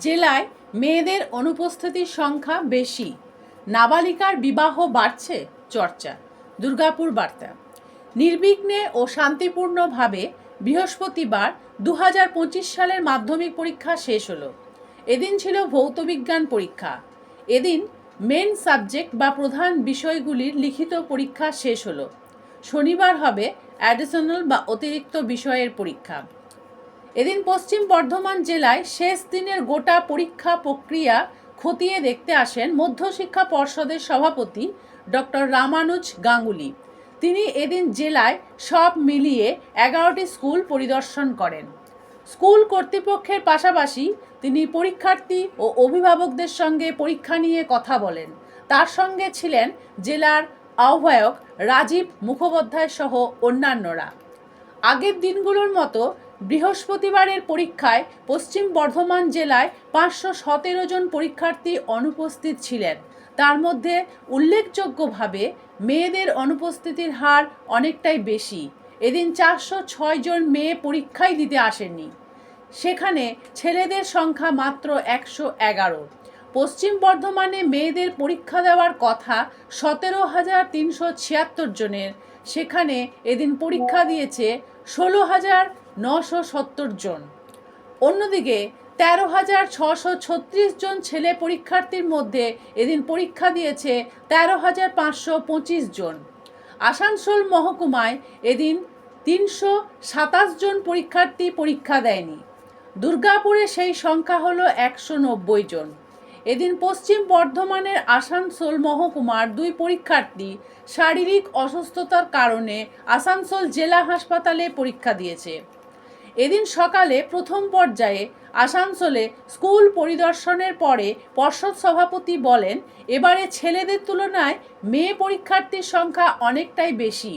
জেলায় মেয়েদের অনুপস্থিতির সংখ্যা বেশি। নাবালিকার বিবাহ বাড়ছে চর্চা, দুর্গাপুর বার্তা। নির্বিঘ্নে ও শান্তিপূর্ণভাবে বৃহস্পতিবার দু সালের মাধ্যমিক পরীক্ষা শেষ হলো। এদিন ছিল ভৌতবিজ্ঞান পরীক্ষা। এদিন মেন সাবজেক্ট বা প্রধান বিষয়গুলির লিখিত পরীক্ষা শেষ হলো। শনিবার হবে অ্যাডিশনাল বা অতিরিক্ত বিষয়ের পরীক্ষা। এদিন পশ্চিম বর্ধমান জেলায় শেষ দিনের গোটা পরীক্ষা প্রক্রিয়া খতিয়ে দেখতে আসেন মধ্যশিক্ষা পর্ষদের সভাপতি ডক্টর রামানুজ গাঙ্গুলি। তিনি এদিন জেলায় সব মিলিয়ে এগারোটি স্কুল পরিদর্শন করেন। স্কুল কর্তৃপক্ষের পাশাপাশি তিনি পরীক্ষার্থী ও অভিভাবকদের সঙ্গে পরীক্ষা নিয়ে কথা বলেন। তার সঙ্গে ছিলেন জেলার আহ্বায়ক রাজীব মুখোপাধ্যায় সহ অন্যান্যরা। আগের দিনগুলোর মতো বৃহস্পতিবারের পরীক্ষায় পশ্চিম বর্ধমান জেলায় পাঁচশো সতেরো জন পরীক্ষার্থী অনুপস্থিত ছিলেন। তার মধ্যে উল্লেখযোগ্যভাবে মেয়েদের অনুপস্থিতির হার অনেকটাই বেশি। এদিন চারশো ছয় জন মেয়ে পরীক্ষাই দিতে আসেননি। সেখানে ছেলেদের সংখ্যা মাত্র একশো এগারো। পশ্চিম বর্ধমানে মেয়েদের পরীক্ষা দেওয়ার কথা সতেরো হাজার তিনশো ছিয়াত্তর জনের। সেখানে এদিন পরীক্ষা দিয়েছে ষোলো হাজার নশো সত্তর জন। অন্যদিকে তেরো হাজার ছশো ছত্রিশ জন ছেলে পরীক্ষার্থীর মধ্যে এদিন পরীক্ষা দিয়েছে তেরো হাজার পাঁচশো পঁচিশ জন। আসানসোল মহকুমায় এদিন তিনশো সাতাশ জন পরীক্ষার্থী পরীক্ষা দেয়নি। দুর্গাপুরে সেই সংখ্যা হলো একশো নব্বই জন। এদিন পশ্চিম বর্ধমানের আসানসোল মহকুমার দুই পরীক্ষার্থী শারীরিক অসুস্থতার কারণে আসানসোল জেলা হাসপাতালে পরীক্ষা দিয়েছে। এদিন সকালে প্রথম পর্যায়ে আসানসোলে স্কুল পরিদর্শনের পরে পর্ষদ সভাপতি বলেন, এবারে ছেলেদের তুলনায় মেয়ে পরীক্ষার্থীর সংখ্যা অনেকটাই বেশি।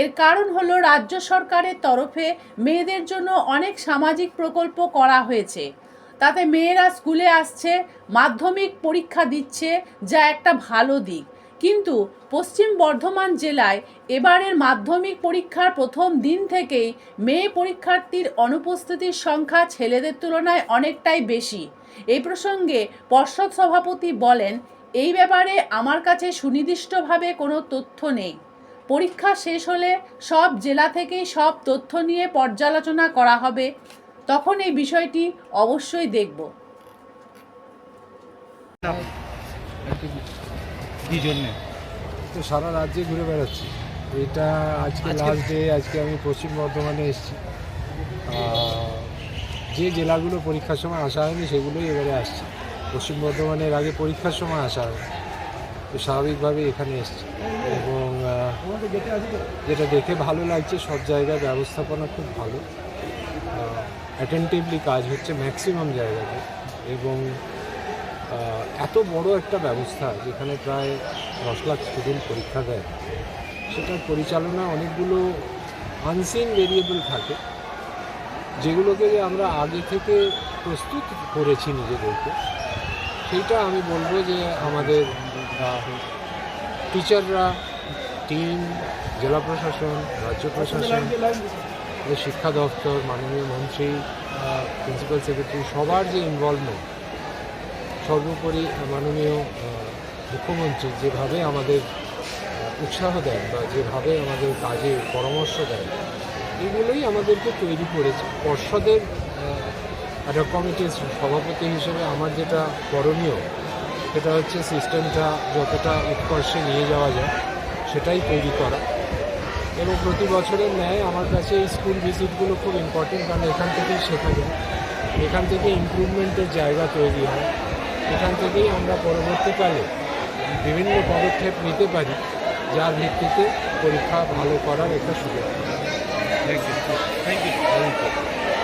এর কারণ হলো রাজ্য সরকারের তরফে মেয়েদের জন্য অনেক সামাজিক প্রকল্প করা হয়েছে। তাতে মেয়েরা স্কুলে আসছে, মাধ্যমিক পরীক্ষা দিচ্ছে, যা একটা ভালো দিক। কিন্তু পশ্চিম বর্ধমান জেলায় এবারের মাধ্যমিক পরীক্ষার প্রথম দিন থেকেই মেয়ে পরীক্ষার্থীর অনুপস্থিতির সংখ্যা ছেলেদের তুলনায় অনেকটাই বেশি। এই প্রসঙ্গে পর্ষদ সভাপতি বলেন, এই ব্যাপারে আমার কাছে সুনির্দিষ্টভাবে কোনো তথ্য নেই। পরীক্ষা শেষ হলে সব জেলা থেকেই সব তথ্য নিয়ে পর্যালোচনা করা হবে। তখন এই বিষয়টি অবশ্যই দেখব। কি জন্যে তো সারা রাজ্যে ঘুরে বেড়াচ্ছি। এটা আজকে আজকে- লাস্ট ডে আজকে আমি পশ্চিম বর্ধমানে এসেছি। যে জেলাগুলো পরীক্ষার সময় আসা হয়নি সেগুলোই এবারে আসছে। পশ্চিম বর্ধমানের আগে পরীক্ষার সময় আসা হয়নি তো স্বাভাবিকভাবে এখানে এসছি। এবং যেটা দেখে ভালো লাগছে সব জায়গায় ব্যবস্থাপনা খুব ভালো। অ্যাটেন্টিভলি কাজ হচ্ছে ম্যাক্সিমাম জায়গাতে এবং এত বড় একটা ব্যবস্থা যেখানে প্রায় দশ লাখ স্টুডেন্ট পরীক্ষা দেয়, সেটার পরিচালনা অনেকগুলো আনসিন ভেরিয়েবল থাকে, যেগুলোকে যে আমরা আগে থেকে প্রস্তুত করেছি নিজেদেরকে, সেইটা আমি বলব যে আমাদের টিচাররা টিম জেলা প্রশাসন, রাজ্য প্রশাসন যে শিক্ষা দপ্তর, মাননীয় মন্ত্রী প্রিন্সিপাল সেক্রেটারি সবার যে ইনভলভমেন্ট সর্বোপরি মাননীয় মুখ্যমন্ত্রী যেভাবে আমাদের উৎসাহ দেন বা যেভাবে আমাদের কাজে পরামর্শ দেন, এগুলোই আমাদেরকে তৈরি করেছে। পর্ষদের একটা কমিটির সভাপতি হিসেবে আমার যেটা করণীয়, সেটা হচ্ছে সিস্টেমটা যতটা উৎকর্ষে নিয়ে যাওয়া যায়, সেটাই তৈরি করা। এবং প্রতি বছরের ন্যায় আমার কাছে এই স্কুল ভিজিটগুলো খুব ইম্পর্টেন্ট কারণ এখান থেকেই শেখা যায়। এখান থেকে ইমপ্রুভমেন্টের জায়গা তৈরি হয়। এখান থেকেই আমরা পরবর্তীকালে বিভিন্ন পদক্ষেপ নিতে পারি, যার ভিত্তিতে পরীক্ষা ভালো করার একটা সুযোগ। Thank you thank you